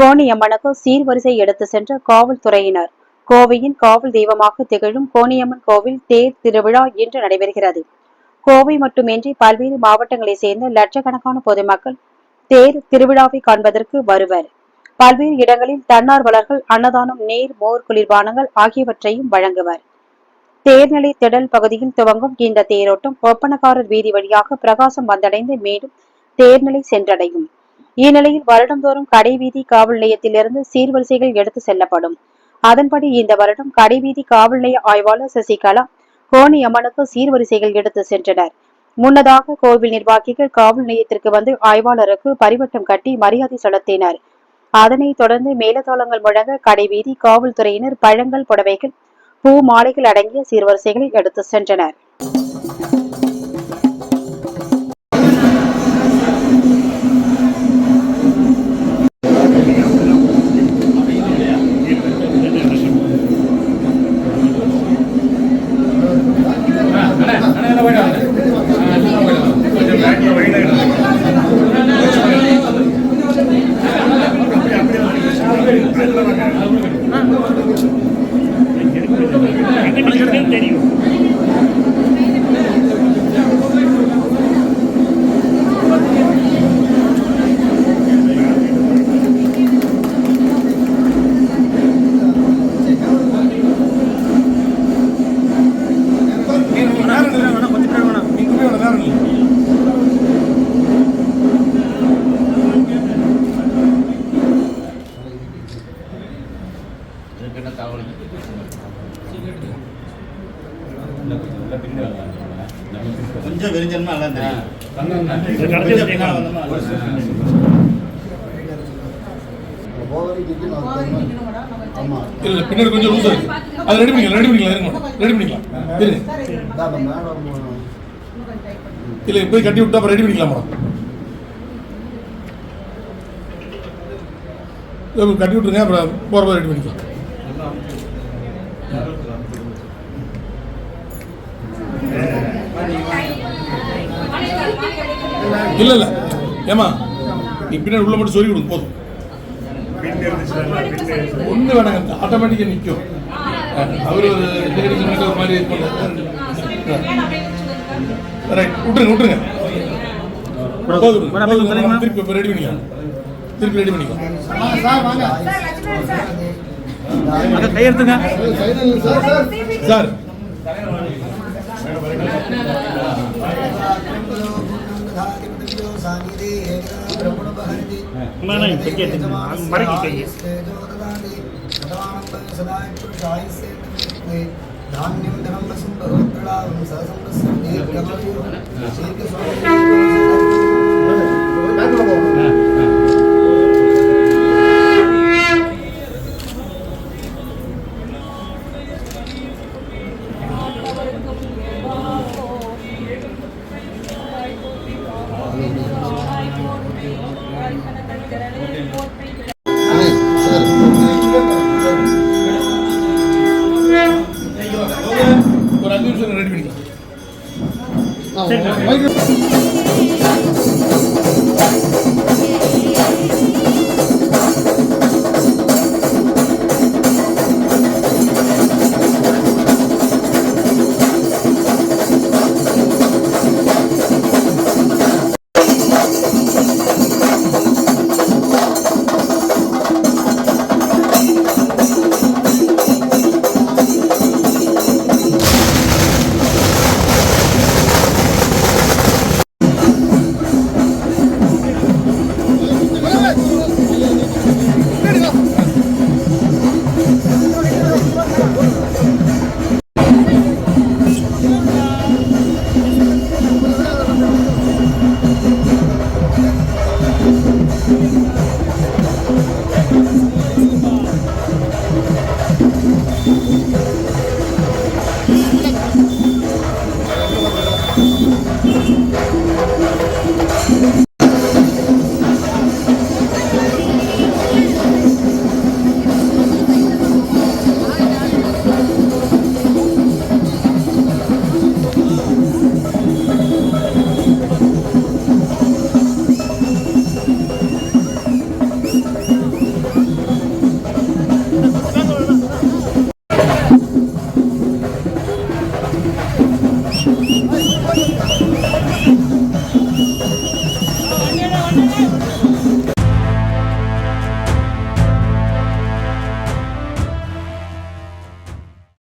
கோணியம்மனுக்கு சீர்வரிசை எடுத்து சென்ற காவல்துறையினர் கோவையின் காவல் தெய்வமாக திகழும் கோணியம்மன் கோவில் தேர் திருவிழா இன்று நடைபெறுகிறது. கோவை மட்டுமின்றி பல்வேறு மாவட்டங்களைச் சேர்ந்த லட்சக்கணக்கான பொதுமக்கள் தேர் திருவிழாவை காண்பதற்கு வருவர். பல்வேறு இடங்களில் தன்னார்வலர்கள் அன்னதானம் நீர் மோர் குளிர்பானங்கள் ஆகியவற்றையும் வழங்குவர். தேர்நிலை திடல் பகுதியில் துவங்கும் இந்த தேரோட்டம் ஒப்பனக்காரர் வீதி வழியாக பிரகாசம் வந்தடைந்து மீண்டும் தேர்நிலை சென்றடையும். இந்நிலையில் வருடந்தோறும் கடைவீதி காவல் நிலையத்திலிருந்து சீர்வரிசைகள் எடுத்து செல்லப்படும். அதன்படி இந்த வருடம் கடைவீதி காவல் நிலைய ஆய்வாளர் சசிகலா கோணி அம்மனுக்கு சீர்வரிசைகள் எடுத்து சென்றனர். முன்னதாக கோவில் நிர்வாகிகள் காவல் நிலையத்திற்கு வந்து ஆய்வாளருக்கு பரிவட்டம் கட்டி மரியாதை செலுத்தினர். அதனைத் தொடர்ந்து மேலதாளங்கள் முழங்க கடைவீதி காவல்துறையினர் பழங்கள் புடவைகள் பூ மாலைகள் அடங்கிய சீர்வரிசைகளை எடுத்து சென்றனர். தெரியும். ஆமா இல்ல இல்ல, பின்னாடி கொஞ்சம் லூசா இருக்கு. அது ரெடி பண்ணிக்கலாம் ரெடி பண்ணிக்கலாம் ரெடி பண்ணிக்கலாம். இல்ல போய் கட்டி விட்டா அப்புறம் ரெடி பண்ணிக்கலாம் கட்டி விட்டுருங்க அப்புறம் போகிறப்ப ரெடி பண்ணிக்கலாம். இல்ல இல்ல. ஏமா நீ பின்னாடி உள்ள மட்டும் சொல்லி கொடுங்க போதும். ஒண்ணு வேணாங்க ஆட்டோமேட்டிக்கா நிற்கும் அவர் ஒரு லேடி சொன்ன ஒரு மாதிரி ரைட் விட்டுருங்க விட்டுருங்க. திருப்பி இப்ப ரெடி பண்ணிக்கலாம். திருப்பி ரெடி பண்ணிக்கலாம். சார். வாங்க கையெழுத்துங்க சார் சார் சார் மேடம், இப்ப கேட்டுங்க. மடக்கி கையை. धान्यं धनं वसुं भगवत्प्रलाभं ஒரு அஞ்சு நிமிஷம் ரெடி பண்ணிக்கலாம்.